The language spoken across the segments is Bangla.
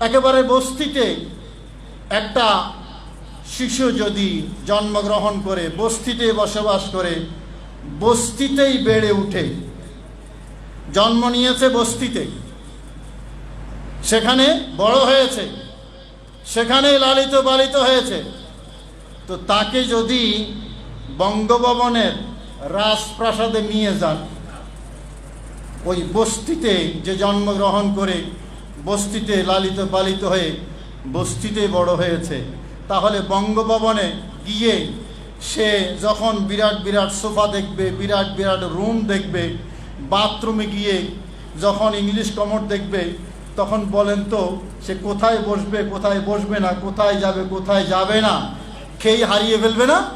একেবারে বস্তিতে একটা শিশু যদি জন্মগ্রহণ করে, বস্তিতে বসবাস করে, বস্তিতেই বেড়ে উঠে, জন্ম নিয়েছে বস্তিতে, সেখানে বড় হয়েছে, সেখানে লালিত পালিত হয়েছে, তো তাকে যদি বঙ্গভবনের রাজপ্রাসাদে নিয়ে যান, ওই বস্তিতে যে জন্মগ্রহণ করে বস্তিতে লালিত পালিত হয়ে বস্তিতে বড় হয়েছে। তাহলে বঙ্গভবনে গিয়ে সে যখন বিরাট বিরাট সোফা দেখবে, বিরাট বিরাট রুম দেখবে, বাথরুমে গিয়ে যখন ইংলিশ কমোড দেখবে, তখন বলেন তো, সে কোথায় বসবে কোথায় বসবে না, কোথায় যাবে কোথায় যাবে না? খেয়ে হারিয়ে ফেলবে না?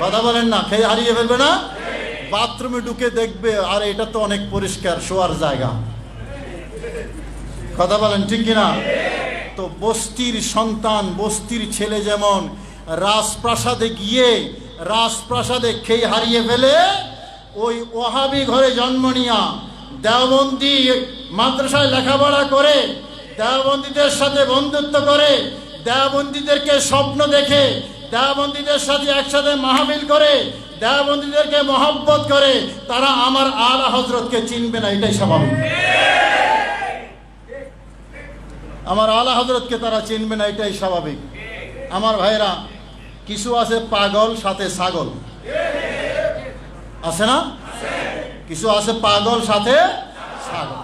কথা বলেন না খেয়ে হারিয়ে ফেলবে না? বাথরুমে ঢুকে দেখবে, আর, এটা তো অনেক পরিষ্কার, শোয়ার জায়গা। কথা বলেন ঠিক কিনা? তো বস্তির সন্তান, বস্তির ছেলে যেমন রাজপ্রাসাদে গিয়ে, রাজপ্রাসাদে খেয়ে হারিয়ে ফেলে, ওই ওহাবি ঘরে জন্ম নিয়া দেওবন্দি মাদ্রাসায় লেখাপড়া করে, দেওবন্দীদের সাথে বন্ধুত্ব করে, দেওবন্দীদেরকে স্বপ্ন দেখে, দেওবন্দীদের সাথে একসাথে মাহফিল করে, দেওবন্দীদেরকে মহব্বত করে, তারা আমার আলা হজরতকে চিনবে না, এটাই স্বাভাবিক। আমার আলা হজরতকে তারা চিনবে না, এটাই স্বাভাবিক। আমার ভাইরা কিছু আছে পাগল, সাথে ছাগল। আছে না? কিছু আছে পাগল, সাথে ছাগল।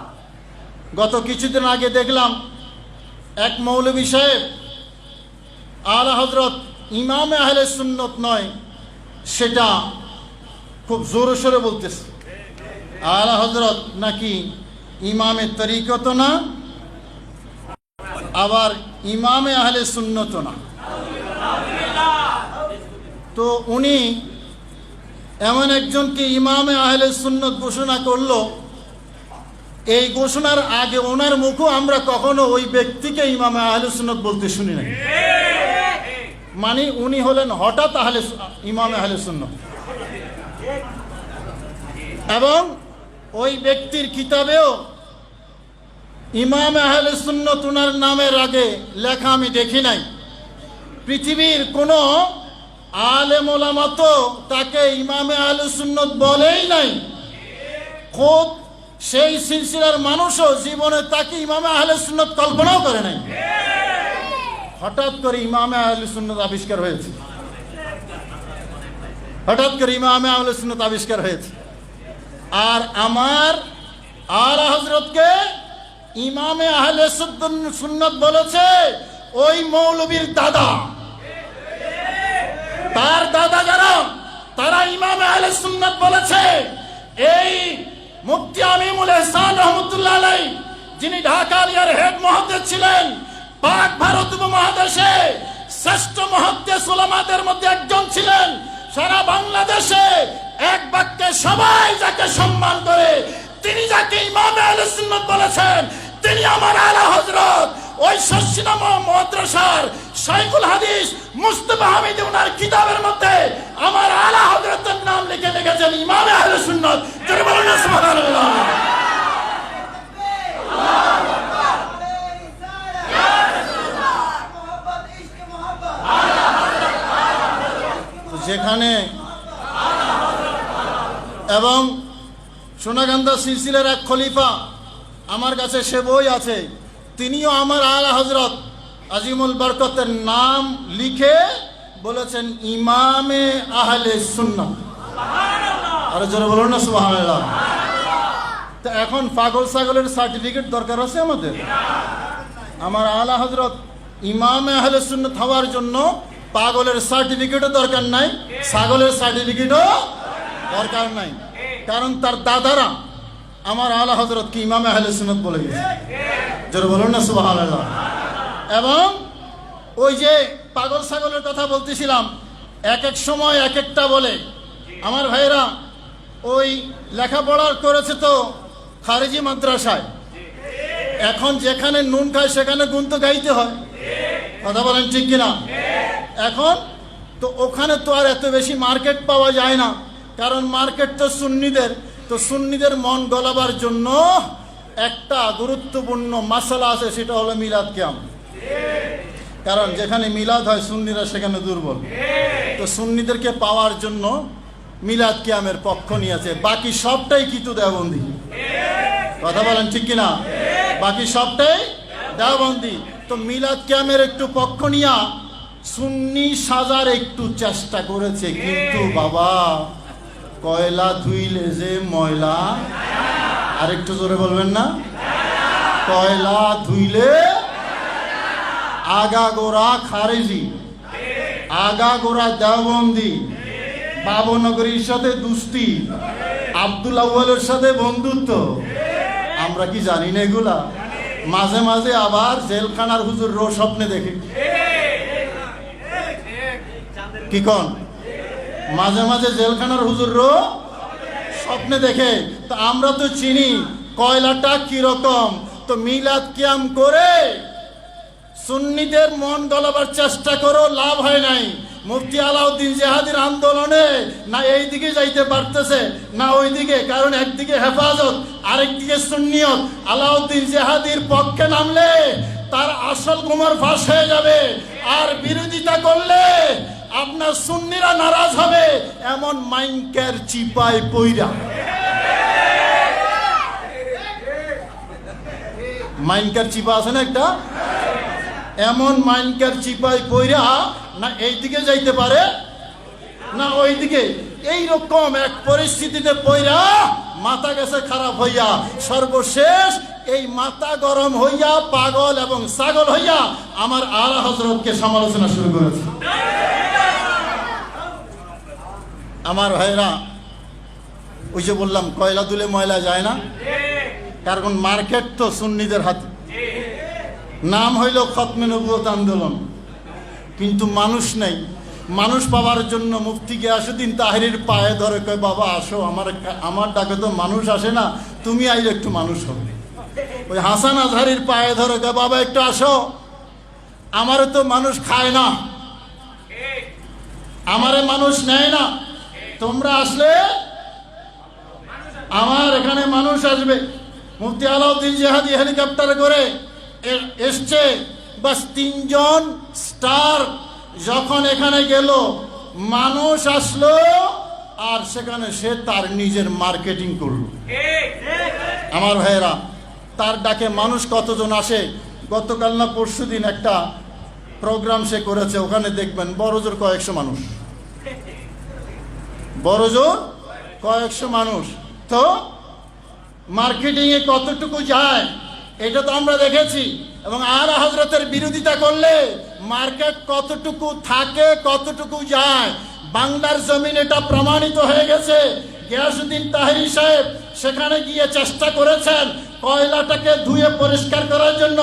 গত কিছুদিন আগে দেখলাম এক মৌলবী সাহেব, আলা হজরত ইমামে আহলে সুন্নত নয়, সেটা খুব জোরে সোরে বলতেছে। আলা হজরত নাকি ইমামের তরিকত না আবার ইমামে আহলে সুন্নত না। তো উনি এমন একজনকে ইমামে আহলে সুন্নত ঘোষণা করল। এই ঘোষণার আগে ওনার মুখও আমরা কখনো ওই ব্যক্তিকে ইমামে আহলে সুন্নত বলতে শুনি নাই। মানে উনি হলেন হঠাৎ আহলে ইমামে আহলে সুন্নত। এবং ওই ব্যক্তির কিতাবেও ইমাম আহলে সুন্নত নামের আগে লেখা আমি দেখি নাই। পৃথিবীর কোনো আলেম ওলামত তাকে ইমামে আহলে সুন্নত বলেই নাই। খোদ সেই সিলসিলার মানুষও জীবনে তাকে ইমামে আহলে সুন্নত কল্পনাও করে নাই। হঠাৎ করে ইমামে আহলে সুন্নত আবিষ্কার হয়েছে। হঠাৎ করে ইমামে আহলে সুন্নত আবিষ্কার হয়েছে। আর আমার, আর হজরতকে ইমামে আহলে সুন্নত বলেছে, ওই মৌলবীর দাদা। তার দাদা যারা, তারা ইমামে আহলে সুন্নত বলেছে। এই মুফতি আমিমুল ইহসান রহমতুল্লাহ যিনি ঢাকা আলিয়ার হেড মহাদেশ ছিলেন, পাক ভারত উপমহাদেশে শ্রেষ্ঠ মহাদ্দেশ ওলামাদের মধ্যে একজন ছিলেন। সারা বাংলাদেশে এক বাক্যে সবাই যাকে সম্মান করে তিনি যাকে ইমামে আহলে সুন্নত বলেছেন, তিনি আমার আলা হজরত ওই শশিনাম মাদ্রাসার শাইখুল হাদিস মুস্তফা হামিদ ওনার কিতাবের মধ্যে আমার আলা হজরতের নাম লিখে লিখেছেন ইমামে আহলে সুন্নত। জোরে বলুন সুবহানাল্লাহ। যেখানে এবং সোনাগান্ধা সিলসিলের এক খলিফা আমার কাছে সে বই আছে। তিনিও আমার আলা হজরত আজিমুল বরকতের নাম লিখে বলেছেন ইমামে আহলে সুন্নাত আরে জোরে বলুন না সুবহানাল্লাহ। তো এখন পাগল ছাগলের সার্টিফিকেট দরকার আছে আমাদের? আমার আলা হজরত ইমামে আহলে সুন্নাত হওয়ার জন্য পাগলের সার্টিফিকেটও দরকার নাই ছাগলের সার্টিফিকেটও দরকার নাই। কারণ তার দাদারা আমার আলা হজরত কি ইমামে আহলে সুন্নাত বলে গেছে। জোরে বলুন না, সুবহানাল্লাহ। এবং ওই যে পাগল ছাগলের কথা বলতেছিলাম, এক এক সময় এক একটা বলে। আমার ভাইরা ওই লেখাপড়া করেছে তো খারেজি মাদ্রাসায়। এখন যেখানে নুন খায় সেখানে গুণ তো গাইতে হয়। কথা বলেন ঠিক কিনা? এখন তো ওখানে তো আর এত বেশি মার্কেট পাওয়া যায় না। কারণ মার্কেট তো সুন্নিদের তো সুন্নিদের মন গলাবার জন্য একটা গুরুত্বপূর্ণ মাসালা আছে, সেটা হলো মিলাদ ক্যাম। কারণ যেখানে মিলাদ হয় সুন্নিরা সেখানে দুর্বল। তো সুন্নিদেরকে পাওয়ার জন্য মিলাদ কিয়ামের পক্ষ নিয়েছে। বাকি সবটাই কিন্তু দেওবন্দি? কথা বলেন ঠিক কিনা? বাকি সবটাই দেওবন্দি। তো মিলাদ কিয়ামের একটু পক্ষ নিয়া সুন্নি সাজার একটু চেষ্টা করেছে, কিন্তু বাবা কয়লা ধুইলে যে ময়লা? আরেকটু জোরে বলবেন না। কয়লা ধুইলে আগা গোড়া খারেজি আগা গোড়া দেওবন্দি, বাবনগরীর সাথে দুস্তি আব্দুল আউ্বালের সাথে বন্ধুত্ব। আমরা কি জানি না এগুলা? মাঝে মাঝে আবার জেলখানার হুজুর রো স্বপ্নে দেখি। কি কন? মাঝে মাঝে জেলখানার হুজুর রো স্বপ্নে দেখে, তো আমরা তো চিনি, কয়লাটা কীরকম? তো মিলাদ কিয়াম করে সুন্নিদের মন গলাবার চেষ্টা করো, লাভ হয় নাই। মুফতি আলাউদ্দিন জেহাদির আন্দোলনে না এই দিকে যাইতে পারতেছে, না ওই দিকে কারণ একদিকে হেফাজত, আরেকদিকে সুন্নিয়ত। আলাউদ্দিন জেহাদির পক্ষে নামলে তার আসল কুমার ফাঁস হয়ে যাবে। আর বিরোধিতা করলে আপনার সুন্নিরা নারাজ হবে, এমন মাইনকের চিপায় পইরা। মাইনকার চিপা আছে না একটা? এমন মাইনকার চিপাই পইরা না এই দিকে যাইতে পারে, না ওই দিকে এইরকম এক পরিস্থিতিতে পইরা মাথা গেছে খারাপ হইয়া, সর্বশেষ এই মাথা গরম হইয়া, পাগল এবং ছাগল হইয়া আমার আলা হজরতকে সমালোচনা শুরু করেছে। আমার ভাইরা, ওই যে বললাম, কয়লা তুলে ময়লা যায় না? কারণ মার্কেট তো সুন্নিদের হাতে। নাম হইল খতমে নবুয়ত আন্দোলন। কিন্তু মানুষ নেই। মানুষ পাওয়ার জন্য মুফতি গিয়াসুদ্দিন তাহিরের পায়ে ধরে কয়, বাবা, আসো, আমার আমার ডাকে তো মানুষ আসে না, তুমি আইলে একটু মানুষ হবে। ওই হাসান আজহারির পায়ে ধরে কয়, বাবা, একটু আসো। আমারে তো মানুষ খায় না। আমারে মানুষ নেয় না। তোমরা আসলে আমার এখানে মানুষ আসবে। মুফতি আলাউদ্দিন জেহাদি হেলিকপ্টার করে এসছে। বাস তিনজন স্টার যখন এখানে গেল, মানুষ আসলো আর সেখানে সে তার নিজের মার্কেটিং করল। আমার ভাইয়েরা, তার ডাকে মানুষ কতজন আসে? গতকাল না পরশু দিন একটা প্রোগ্রাম সে করেছে, ওখানে দেখবেন বড়জোর কয়েকশো মানুষ। বড়জোর কয়েকশো মানুষ। তো মার্কেটিংয়ে কতটুকু যায়, এটা তো আমরা দেখেছি। এবং আর হজরতের বিরোধিতা করলে মার্কেট কতটুকু থাকে, কতটুকু যায়, বাংলার জমিন এটা প্রমাণিত হয়ে গেছে। গিয়াসুদ্দিন তাহিরি সাহেব সেখানে গিয়ে চেষ্টা করেছেন কয়লাটাকে ধুয়ে পরিষ্কার করার জন্য।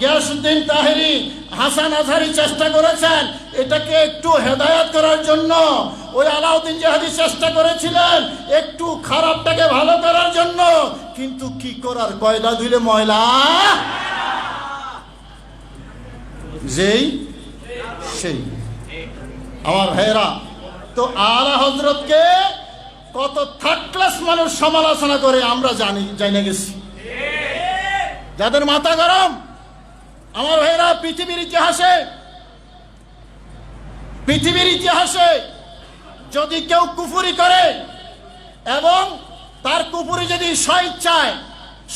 গিয়াসুদ্দিন তাহিরি, হাসান আজহারি চেষ্টা করেছেন এটাকে একটু হেদায়াত করার জন্য। ওই আলাউদ্দিন জাহাদি চেষ্টা করেছিলেন একটু খারাপটাকে ভালো করার জন্য। কিন্তু কি করার? কয়লা ধুলে ময়লা? যেই, সেই। আমার ভাইয়েরা, তো আলা হজরতকে কত থার্ড ক্লাস মানুষ সমালোচনা করে আমরা জানি জানি গেছি। যাদের মাথা গরম, আমার ভাইয়েরা, পৃথিবীর ইতিহাসে পৃথিবীর ইতিহাসে যদি কেউ কুফুরি করে এবং তার কুফুরি যদি স্বইচ্ছায়,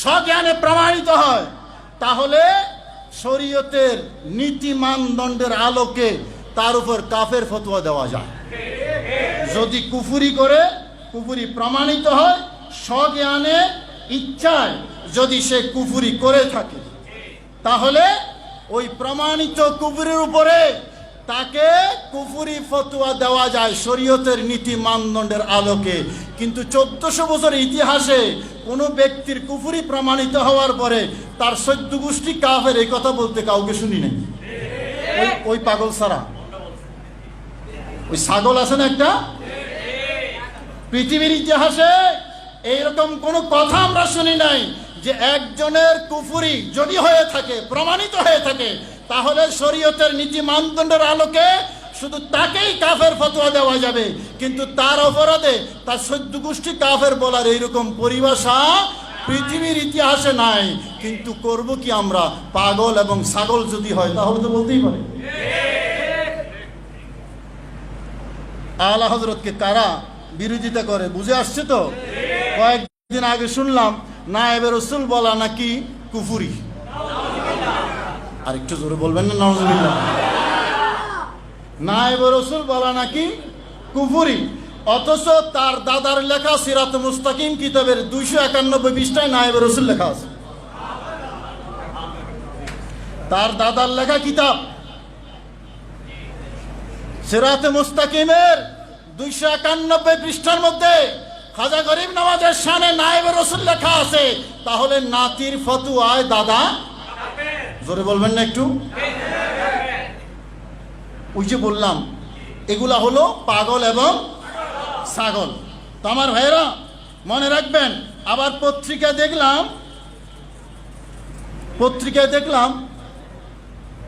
স্বজ্ঞানে প্রমাণিত হয়, তাহলে শরীয়তের নীতি মানদণ্ডের আলোকে তার উপর কাফের ফতোয়া দেওয়া যায়। যদি কুফুরি করে কুফুরি প্রমাণিত হয় স্বজ্ঞানে ইচ্ছায় যদি সে কুফুরি করে থাকে। তাহলে ওই প্রমাণিত কুফুরির উপরে তাকে কুফুরি ফতুয়া দেওয়া যায় শরীয়তের নীতি মানদণ্ডের আলোকে। কিন্তু চোদ্দশো বছর ইতিহাসে কোনো ব্যক্তির কুফুরি প্রমাণিত হওয়ার পরে তার সদ্য গোষ্ঠী কাফের এই কথা বলতে কাউকে শুনি নাই। ওই ওই পাগল সারা ওই ছাগল আছে না একটা? পৃথিবীর ইতিহাসে এইরকম কোনো কথা আমরা শুনি নাই যে একজনের কুফুরি যদি হয়ে থাকে, প্রমাণিত হয়ে থাকে, তাহলে শরীয়তের নীতি মানদণ্ডের আলোকে শুধু তাকেই কাফের ফতোয়া দেওয়া যাবে। কিন্তু তার অপরাধে তার সদ্য গোষ্ঠী কাফের বলার এইরকম পরিভাষা পৃথিবীর ইতিহাসে নাই। কিন্তু করব কি আমরা? পাগল এবং ছাগল যদি হয়, তাহলে তো বলতেই পারে। আলা হজরতকে কারা বিরোধিতা করে, বুঝে আসছে তো? কয়েকদিন আগে শুনলাম না এবার রসুল বলা নাকি কুফুরি। আর একটু জোরে বলবেন না নজরুল্লাহ না এবার রসুল বলা নাকি কুফুরি। অথচ তার দাদার লেখা সিরাত মুস্তাকিম কিতাবের দুইশো একানব্বই পৃষ্ঠায় নায়েব রসুল লেখা আছে। তার দাদার লেখা কিতাব সিরাতে মুস্তাকিমের দুইশো একানব্বই পৃষ্ঠার মধ্যে খাজা গরিব নামাজের সানে নায়েব রসুল লেখা আছে, তাহলে নাতির ফতুয়ায় দাদা। জোরে বলবেন না একটু? ওই যে বললাম, এগুলা হলো পাগল এবং ছাগল। তো আমার ভাইরা মনে রাখবেন, আবার পত্রিকা দেখলাম, পত্রিকায় দেখলাম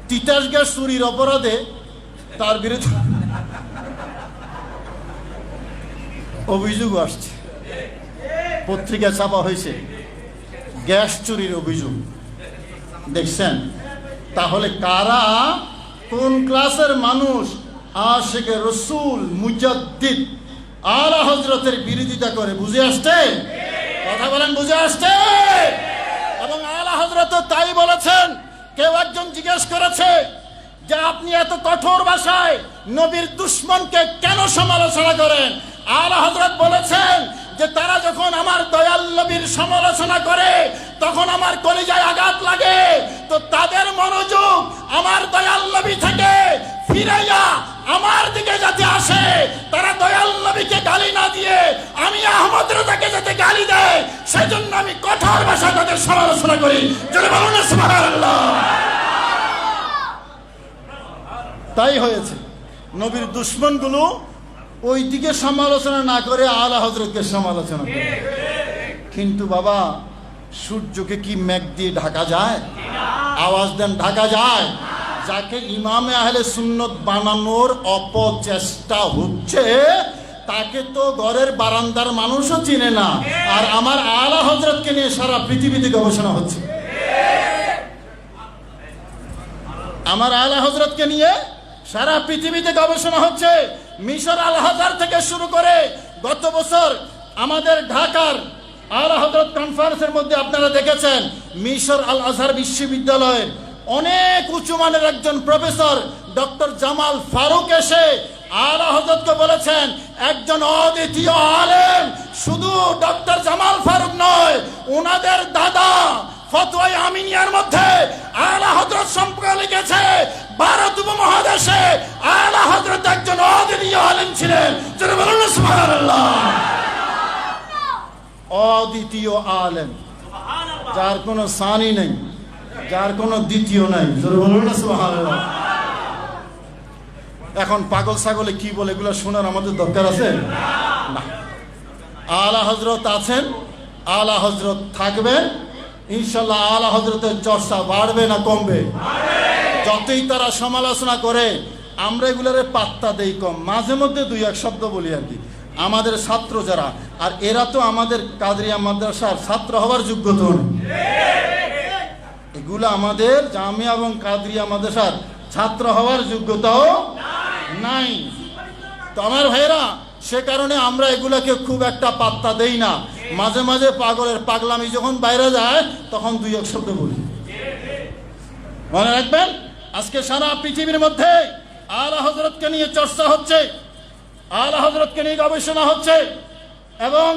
তিতাস গ্যাস চুরির অপরাধে তার বিরুদ্ধে অভিযোগ আসছে। পত্রিকা ছাপা হয়েছে। গ্যাস চুরির অভিযোগ। দেখছেন? তাহলে কারা কোন ক্লাসের মানুষ? আশেকে রসুল, মুজাদ্দিদ, আলা হজরতের বিরোধিতা করে, বুঝে আসছে? কথা বলেন, বুঝে আসছে? এবং আলা হজরত তাই বলেছেন, কেউ একজন জিজ্ঞেস করেছে যে আপনি এত কঠোর ভাষায় নবীর দুশ্মনকে কেন সমালোচনা করেন? আলা হজরত বলেছেন যে তারা যখন আমার দয়াল নবীর সমালোচনা করে, তখন আমার কলিজায় আঘাত লাগে। তো তাদের মনোযোগ আমার দয়াল নবী থেকে ফিরাইয়া আমার দিকে যাতে আসে, তারা দয়াল নবীকে গালি না দিয়ে আমি আহমদ রাজাকে যাতে গালি দেয়, সেজন্য আমি কঠোর ভাষায় তাদের সমালোচনা করি। যদি বলুন তাই হয়েছে। নবীর দুশ্মনগুলো ওই দিকে সমালোচনা না করে আলা হজরতকে সমালোচনা করে। কিন্তু বাবা সূর্যকে কি মেঘ দিয়ে ঢাকা যায়? আওয়াজ দেন ঢাকা যায়। যাকে ইমামে আহলে সুন্নত বানানোর অপচেষ্টা হচ্ছে তাকে তো ঘরের বারান্দার মানুষও চিনে না। আর আমার আলা হজরতকে নিয়ে সারা পৃথিবীতে গবেষণা হচ্ছে। আমার আলা হজরতকে নিয়ে সারা পৃথিবীতে গবেষণা হচ্ছে। মিশর আল হাজার থেকে শুরু করে গত বছর আমাদের ঢাকার আলা হজরত কনফারেন্সের মধ্যে আপনারা দেখেছেন, মিশর আল আজহার বিশ্ববিদ্যালয়ের অনেক উঁচু মানের একজন প্রফেসর ডক্টর জামাল ফারুক এসে আলা হজরতকে বলেছেন, একজন অদ্বিতীয় আলেম শুধু ডক্টর জামাল ফারুক নয় ওনাদের দাদা ফতোয়াই আমিনিয়ার মধ্যে আলা হজরত সম্পর্কে লিখেছে, ভারত উপমহাদেশে আলা হজরত একজন অদ্বিতীয় আলেম ছিলেন। সুবহানাল্লাহ। অদ্বিতীয় আলেম, যার কোনো সানি নেই, যার কোনো দ্বিতীয় নাই। সুবহানাল্লাহ। এখন পাগল ছাগলে কি বলে, এগুলো শোনার আমাদের দরকার আছে? না। আলা হজরত আছেন, আলা হজরত থাকবেন ইনশাল্লাহ আলা হজরতের চর্চা বাড়বে না কমবে। যতই তারা সমালোচনা করে, আমরা এগুলারে পাত্তা দেই কম। মাঝে মধ্যে দুই এক শব্দ বলি আর কি। আমাদের ছাত্র যারা, আর এরা তো আমাদের কাদরিয়া মাদ্রাসার ছাত্র হওয়ার যোগ্যতা নেই এগুলো আমাদের জামিয়া এবং কাদরিয়া মাদ্রাসার ছাত্র হওয়ার যোগ্যতাও নাই। তো আমার ভাইরা সে কারণে আমরা এগুলাকে খুব একটা পাত্তা দেই না। মাঝে মাঝে পাগলের পাগলামি যখন বাইরে যায়, তখন দুই এক শব্দ বলি। মনে রাখবেন? আজকে সারা পৃথিবীর মধ্যে আলা হজরতকে নিয়ে চর্চা হচ্ছে, আলা হজরতকে নিয়ে গবেষণা হচ্ছে, এবং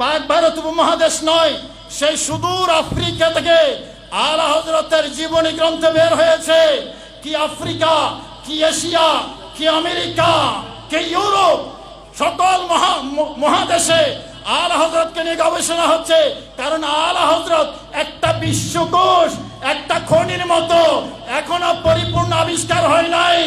পাক ভারত উপমহাদেশ নয়, সেই সুদূর আফ্রিকা থেকে আলা হজরতের জীবনী গ্রন্থ বের হয়েছে। কি আফ্রিকা, কি এশিয়া, কি আমেরিকা, কি ইউরোপ, সকল মহা মহাদেশে আলা হজরতকে নিয়ে গবেষণা হচ্ছে, কারণ আলা হজরত একটা বিশ্বকোষ, একটা খনির মতো এখনও পরিপূর্ণ আবিষ্কার হয় নাই।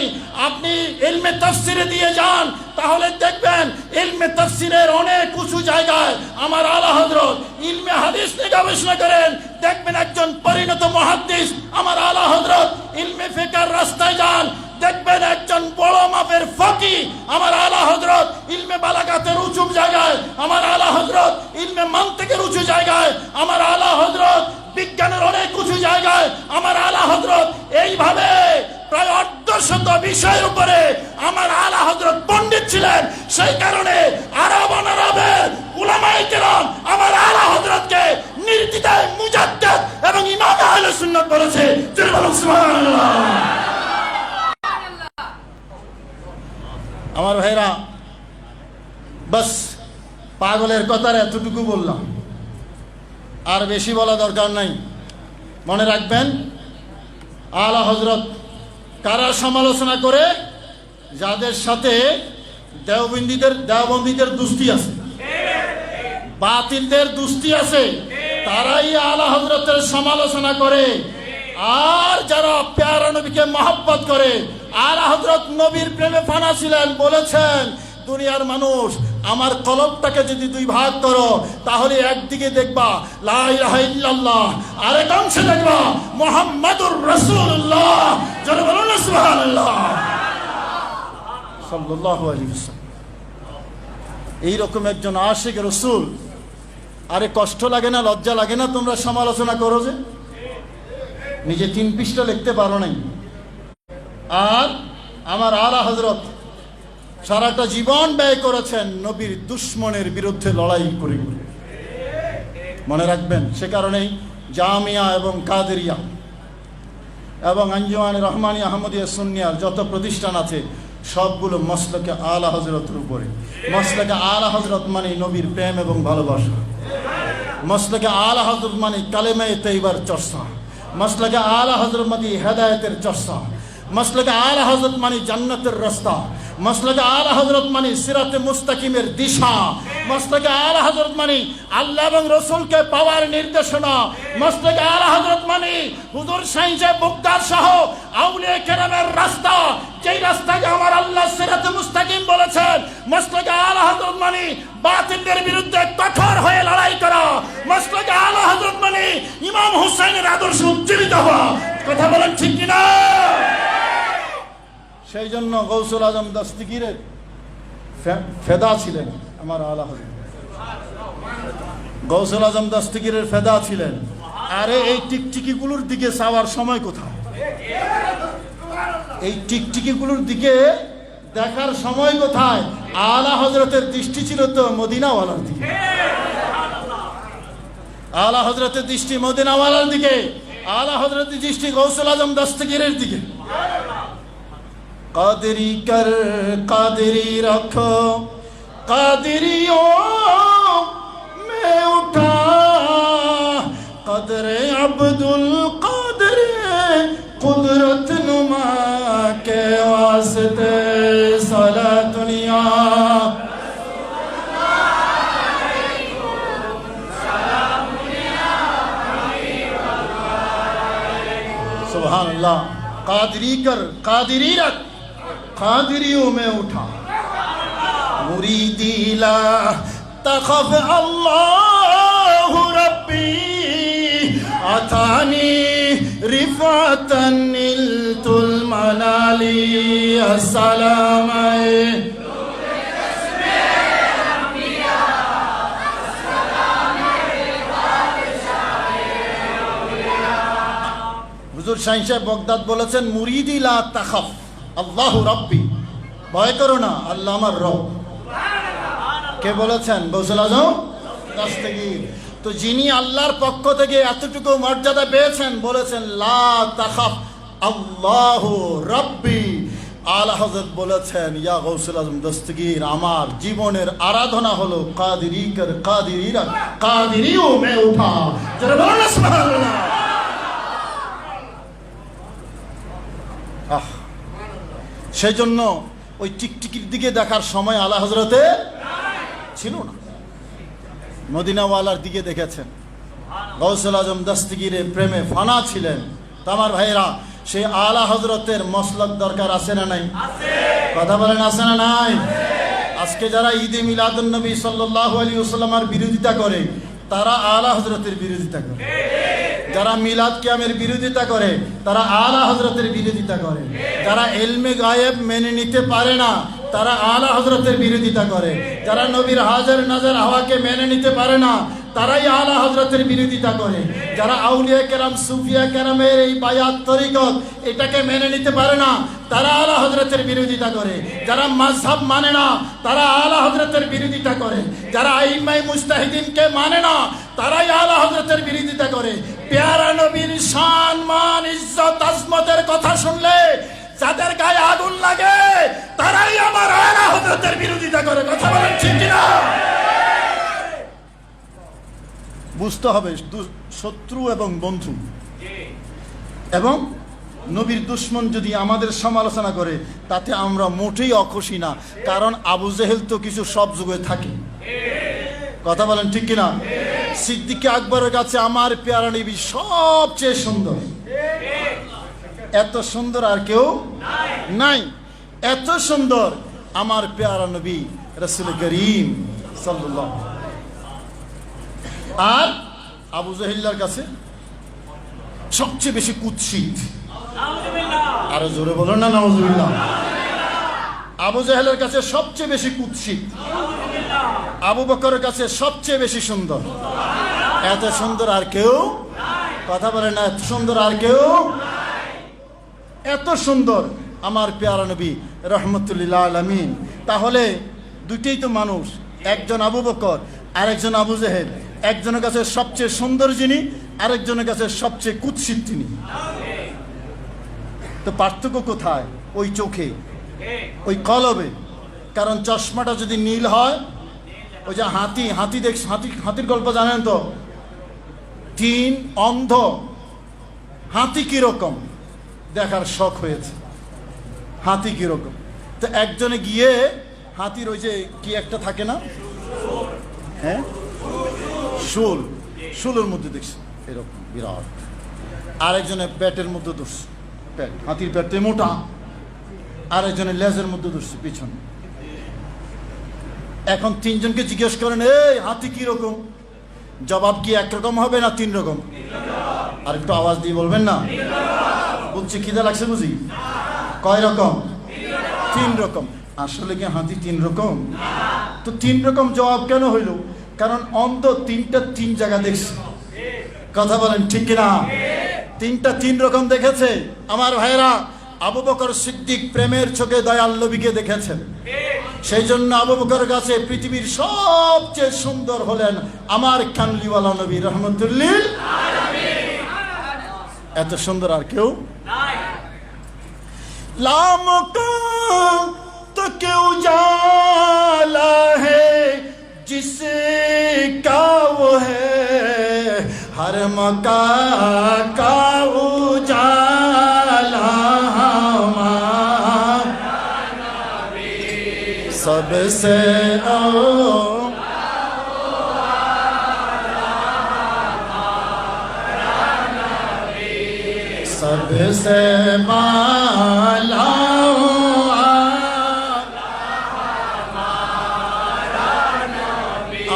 আপনি ইলমে তাফসিরে দিয়ে যান, তাহলে দেখবেন ইলমে তাফসিরের অনেক উঁচু জায়গায় আমার আলা হজরত ইলমে হাদিস নিয়ে গবেষণা করেন। দেখবেন একজন পরিণত মহাদ্দিস আমার আলা হজরত ইলমে ফেকার রাস্তায় যান। দেখবেন একজন বড় মাপের ফকি আমার আলা হজরত ইলমে বালাগাতের উঁচু জায়গায় আমার আলা হজরত ইলমে থেকে উঁচু জায়গায়, আমার আলা হজরত বিজ্ঞানের অনেক উঁচু জায়গায়, আমার আলা হজরত এইভাবে প্রায় অর্ধশত বিষয়ের উপরে আমার আলা হজরত পণ্ডিত ছিলেন। সেই কারণে আরব অনারবের উলামাই কেরাম আমার আলা হজরতকে নির্দিতায় মুজাদ্দাদ এবং ইমাম আহলে সুন্নাত বলেছে। সুবহানাল্লাহ। আমার ভাইরা, বাস পাগলের কথার এতটুকু বললাম। আর বেশি বলা দরকার নাই। মনে রাখবেন, আলা হজরত কারা সমালোচনা করে, যাদের সাথে দেওবন্দিদের, দেওবন্দীদের দুস্তি আছে, বাতিলদের দুস্তি আছে, তারাই আলা হজরতের সমালোচনা করে। আর যারা প্যারা নবীকে মহব্বত করে, আলা হজরত নবীর প্রেমে ফানা ছিলেন, বলেছেন, দুনিয়ার মানুষ আমার কলবটাকে যদি দুই ভাগ করো, তাহলে একদিকে দেখবা, লা ইলাহা ইল্লাল্লাহ, আরেক অংশে দেখবা, মোহাম্মদুর রাসূলুল্লাহ। যারা এইরকম একজন আশিক রসুল। আরে কষ্ট লাগে না, লজ্জা লাগে না তোমরা সমালোচনা করো যে? নিজে তিন পৃষ্ঠা লিখতে পারো নাই। আর আমার আলা হজরত সারাটা জীবন ব্যয় করেছেন নবীর দুশ্মনের বিরুদ্ধে লড়াই করে করে। মনে রাখবেন, সে কারণেই জামিয়া এবং কাদেরিয়া এবং আঞ্জুমান রহমানী আহমদিয়া সুনিয়ার যত প্রতিষ্ঠান আছে, সবগুলো মসলকে আলা হজরতের উপরে। মসলকে আলা হজরত মানে নবীর প্রেম এবং ভালোবাসা। মসলকে আলা হজরত মানে কালেমায় তৈবার চর্চা। মসলকে আলা হজরত মানে হেদায়তের চর্চা। মসলকে আলা হজরত মানে জান্নাতের রাস্তা। মসলকে আলা হজরত মানে সিরাতে মুস্তাকিমের দিশা। মসলকে আলা হজরত মানে আল্লাহ এবং রসুলকে পাওয়ার নির্দেশনা। মসলকে আলা হজরত মানে হুজুর সাইজে বুকদার সহ আউলে কেরামের রাস্তা। যেই রাস্তাকে আমার আল্লাহ সিরাতে মুস্তাকিম বলেছেন মসলকে আলা হজরত মানে বাতিলদের বিরুদ্ধে কঠোর হয়ে লড়াই করা। মসলকে আলা হজরত মানে ইমাম হুসাইনের আদর্শ উজ্জীবিত হওয়া। কথা বলেন ঠিক কিনা? সেই জন্য গৌসুল আজম দস্তগীরের ফেদা ছিলেন আমার আলা গৌসুল আজম দস্তগীরের ফেদা ছিলেন। আরে এই টিকটিকিগুলোর দিকে চাওয়ার সময় কোথায়? এই টিকটিকিগুলোর দিকে দেখার সময় কোথায়? আলা হজরতের দৃষ্টি ছিল তো মদিনাওয়ালার দিকে। আলা হজরতের দৃষ্টি মদিনাওয়ালার দিকে। আলা হজরতের দৃষ্টি গৌসুল আজম দস্তগীরের দিকে। قادری کر، قادری رکھو۔ قادریوں میں اٹھا۔ قدر عبدالقادر قدرت نما کے واسطے سارا دنیا۔ سبحان اللہ۔ قادری کر، قادری رکھ۔ कादरियों में उठा मुरीदी ला तखफ अल्लाह रब्बी अतानी रिफातन तुल मनाली अस्सलाम হুজুর শাহিন সাহেব বগদাদ বলেছেন মুরিদি লা তাখাফ আল্লাহ রব্বি। ভয় করো না, আল্লাহ আমার রব। কে বলেছেন? বৌসুল আজম তো যিনি আল্লাহর পক্ষ থেকে এতটুকু মর্যাদা পেয়েছেন, বলেছেন, লা তাখাফ আল্লাহ রব্বি। আলা হজরত বলেছেন, ইয়া গৌসুল আজম, দস্তগীর, আমার জীবনের আরাধনা হলো কাদিরি কর কাদিরিরা। কাদিরিও মে উঠা জোরে বলুন না সুবহানাল্লাহ আহ সেই জন্য ওই টিকটিকির দিকে দেখার সময় আলা হজরতে ছিল না। মদিনাওয়ালার দিকে দেখেছেন। গৌসুল আজম দস্তগিরে প্রেমে ফানা ছিলেন। তামার ভাইরা সেই আলা হজরতের মসলক দরকার আছে না নাই? কথা বলেন আছে না নাই? আজকে যারা ঈদে মিলাদুল নবী সাল্লাহ আলী ওসাল্লামার বিরোধিতা করে তারা আলা হজরতের বিরোধিতা করে। যারা মিলাদ কিয়ামের বিরোধিতা করে, তারা আলা হজরতের বিরোধিতা করে। যারা এলমে গায়েব মেনে নিতে পারে না তারা আলা হজরতের বিরোধিতা করে। যারা নবীর হাজার নাজার হাওয়াকে মেনে নিতে পারে না, তারাই আলা হজরতের বিরোধিতা করে। যারা আউলিয়া কেরাম, সুফিয়া কেরামের এই বায়াত তরিকত এটাকে মেনে নিতে পারে না, তারা আলা হজরতের বিরোধিতা করে। যারা মাঝহাব মানে না, তারা আলা হজরতের বিরোধিতা করে। যারা আইমাই মুস্তাহিদিনকে মানে না, তারাই আলা হজরতের বিরোধিতা করে। পেয়ারা নবীর শান, মান, ইজ্জত, আজমতের কথা শুনলে যাদের গায়ে আগুন লাগে, তারাই আমার আলা হজরতের বিরোধিতা করে। কথা বলেন ঠিক কিনা? বুঝতে হবে শত্রু এবং বন্ধু। এবং নবীর দুশ্মন যদি আমাদের সমালোচনা করে, তাতে আমরা মোটেই অখুশি না। কারণ আবু জেহেল তো কিছু সব যুগে থাকে। কথা বলেন ঠিক কিনা? সিদ্দিকে আকবরের কাছে আমার পেয়ারা নবী সবচেয়ে সুন্দর। এত সুন্দর আর কেউ নাই। এত সুন্দর আমার পেয়ারা নবী রসুল করিম সাল্লাল্লাহু আর আবু জাহিল্লার কাছে সবচেয়ে বেশি কুৎসিত। আরও জোরে বলো না নওয়াজুবিল্লাহ আবু জাহেলের কাছে সবচেয়ে বেশি কুৎসিত। আবু বকরের কাছে সবচেয়ে বেশি সুন্দর। এত সুন্দর আর কেউ কথা বলে না এত সুন্দর আর কেউ এত সুন্দর আমার পেয়ারা নবী রহমতুল্লাহ আলমিন। তাহলে দুইটাই তো মানুষ, একজন আবু বকর, আরেকজন আবু জেহেদ একজনের কাছে সবচেয়ে সুন্দর যিনি, আরেকজনের কাছে সবচেয়ে কুৎসিত তিনি। তো পার্থক্য কোথায়? ওই চোখে, ওই কলবে। কারণ চশমাটা যদি নীল হয়, ওই যে হাতি হাতি দেখ, হাতি, হাতির গল্প জানেন তো? তিন অন্ধ। হাতি কীরকম? দেখার শখ হয়েছে। হাতি কীরকম? তো একজনে গিয়ে হাতির ওই যে কি একটা থাকে না? হ্যাঁ? শুল। শুলের মধ্যে দেখছি। এরকম, বিরাট। আরেকজনের প্যাটের মধ্যে ধরছে। পেট হাতির পেটে মোটা। আরেকজনের লেজের মধ্যে ধরছে পিছনে। এখন তিনজনকে জিজ্ঞেস করেন, এই, হাতি কি রকম জবাব কি একরকম হবে না তিন রকম আর একটু আওয়াজ দিয়ে বলবেন না? বলছি, খিদে লাগছে বুঝি? কয় রকম? তিন রকম। আসলে কি হাতি তিন রকম? তো তিন রকম জবাব কেন হইল? কারণ অন্ধ তিনটা তিন জায়গা দেখছে। কথা বলেন ঠিক কিনা? তিনটা তিন রকম দেখেছে। আমার ভাইরা আবু বকর সিদ্দিক প্রেমের চোখে দয়াল নবীকে দেখেছেন। সেই জন্য আবু বকর কাছে পৃথিবীর সবচেয়ে সুন্দর হলেন আমার কামলিওয়ালা নবী, রহমতুল্লিল এত সুন্দর আর কেউ لام کا تو کیوں جالا ہے جس کا وہ ہے ہر مکان کا اجالا سب سے او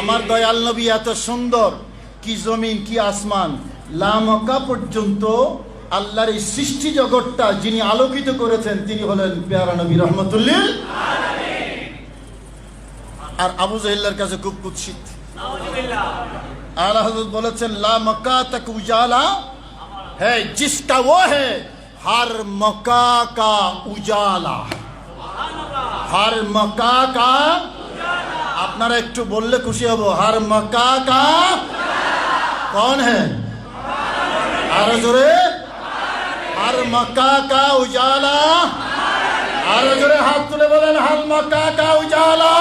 আমার দয়াল নবী এত সুন্দর কি জমিন কি আসমান লামকা পর্যন্ত আল্লাহর এই সৃষ্টি জগৎটা যিনি আলোকিত করেছেন তিনি হলেন পেয়ারা নবী রহমতুল্লিল আর আবু জাহিল্লার কাছে খুব কুৎসিত। আল্লাহ বলেছেন লামকা তাকে উজালা है जिसका वो है हर मका का उजाला हर मका का আপনারা একটু বললে খুশি হব हर मका का कौन है আরো জোরে हर मका का उजाला আরো জোরে হাত তুলে বলেন हर मका का उजाला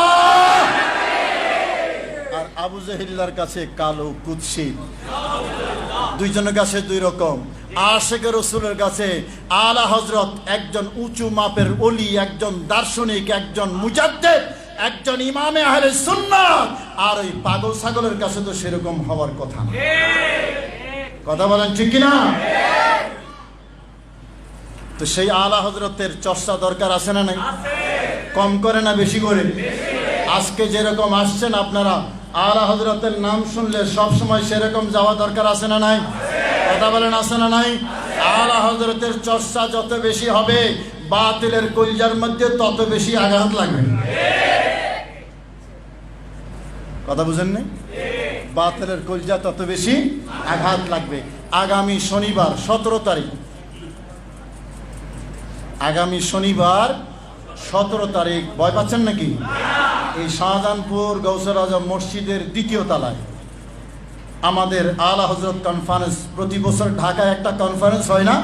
আর আবু জাহিল্লার কাছে কালো কুৎসিত দুইজনের কাছে দুই রকম। আশেখ রসুলের কাছে আলা হজরত একজন উঁচু মাপের অলি একজন দার্শনিক একজন মুজাদ্দেদ একজন ইমামে আহলে সুন্নাত আর ওই পাগল ছাগলের কাছে তো সেরকম হওয়ার কথা না। কথা বলেন ঠিক কিনা? তো সেই আলা হজরতের চর্চা দরকার আছে না নাই? কম করে না বেশি করে। আজকে যেরকম আসছেন আপনারা আলা হজরতের নাম শুনলে সব সময় সেরকম যাওয়া দরকার আছে না নাই? কথা বলেন, আছে না নাই? আলা হজরতের চর্চা যত বেশি হবে, বাতিলের কলজার মধ্যে তত বেশি আঘাত লাগবে। কথা বুঝেন নাই বাতিলের কলজা তত বেশি আঘাত লাগবে। আগামী শনিবার, সতেরো তারিখ। আগামী শনিবার সতেরো তারিখ। ভয় পাচ্ছেন নাকি? এই শাহজাহানপুর গৌসর আজম মসজিদের দ্বিতীয় তলায়। আমাদের আলা হজরত কনফারেন্স প্রতি বছর ঢাকায় একটা কনফারেন্স হয় না?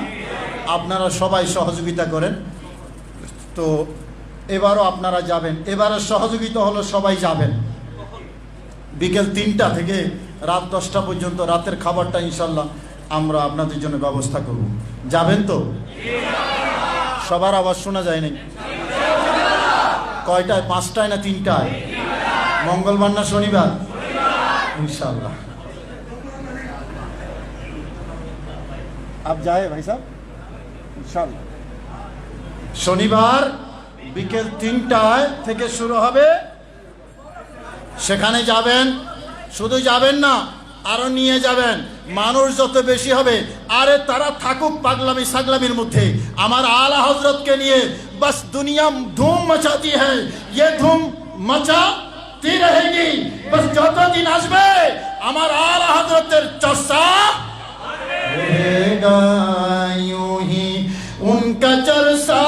আপনারা সবাই সহযোগিতা করেন। তো এবারও আপনারা যাবেন। এবারের সহযোগিতা হলো সবাই যাবেন। বিকেল তিনটা থেকে রাত দশটা পর্যন্ত রাতের খাবারটা ইনশাল্লাহ আমরা আপনাদের জন্য ব্যবস্থা করব। যাবেন তো? সবার আওয়াজ শোনা যায় নাই কয়টায়? পাঁচটায় না তিনটায়? মঙ্গলবার না শনিবার? ইনশাল্লাহ আপ যায় ভাই সাহেব? ইনশাল্লাহ শনিবার বিকেল তিনটায় থেকে শুরু হবে। সেখানে যাবেন। শুধু যাবেন না আরও নিয়ে যাবেন। মানুষ যত বেশি হবে আরে তারা থাকুক পাগলামি সাগলামির মধ্যে আমার আলা হজরতকে নিয়ে বাস দুনিয়া ধুম মচাতি হ্যাঁ ये ধুম মচাতি रहेगी বাস যতদিন আসবে আমার আলা হজরতের চর্চা रहेगा यूं ही उनका चर्चा